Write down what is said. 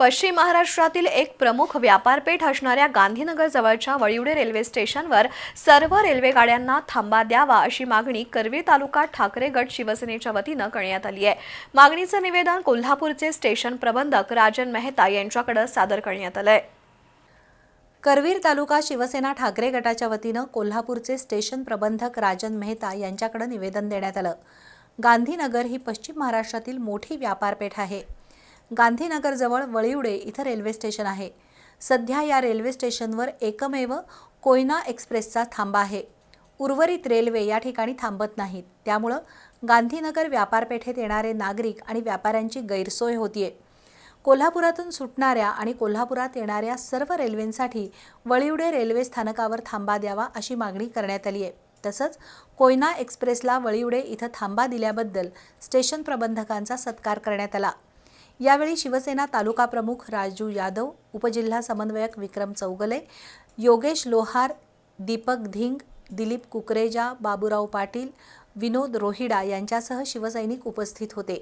पश्चिम महाराष्ट्रातील एक प्रमुख व्यापारपेठ असणाऱ्या गांधीनगर जवळच्या वळिवडे रेल्वे स्टेशनवर सर्व रेल्वे गाड्यांना थांबा द्यावा अशी मागणी करवीर तालुका ठाकरे गट शिवसेनेच्या वतीनं करण्यात आली आहे. मागणीचं निवेदन कोल्हापूरचे स्टेशन प्रबंधक राजन मेहता यांच्याकडे सादर करण्यात आलंय. करवीर तालुका शिवसेना ठाकरे गटाच्या वतीनं कोल्हापूरचे स्टेशन प्रबंधक राजन मेहता यांच्याकडे निवेदन देण्यात आलं. गांधीनगर ही पश्चिम महाराष्ट्रातील मोठी व्यापारपेठ आहे. गांधीनगरजवळ वळिवडे इथं रेल्वे स्टेशन आहे. सध्या या रेल्वे स्टेशनवर एकमेव कोयना एक्सप्रेसचा थांबा आहे. उर्वरित रेल्वे या ठिकाणी थांबत नाहीत. त्यामुळं गांधीनगर व्यापारपेठेत येणारे नागरिक आणि व्यापाऱ्यांची गैरसोय होतीये. कोल्हापुरातून सुटणाऱ्या आणि कोल्हापुरात येणाऱ्या सर्व रेल्वेंसाठी वळिवडे रेल्वे स्थानकावर थांबा द्यावा अशी मागणी करण्यात आली आहे तसंच कोयना एक्सप्रेसला वळिवडे इथं थांबा दिल्याबद्दल स्टेशन प्रबंधकांचा सत्कार करण्यात आला. यावेळी शिवसेना तालुका प्रमुख राजू यादव उपजिल्हा समन्वयक विक्रम चौगले योगेश लोहार दीपक धिंग दिलीप कुकरेजा बाबुराव पाटील विनोद रोहिडा यांच्यासह शिवसैनिक उपस्थित होते.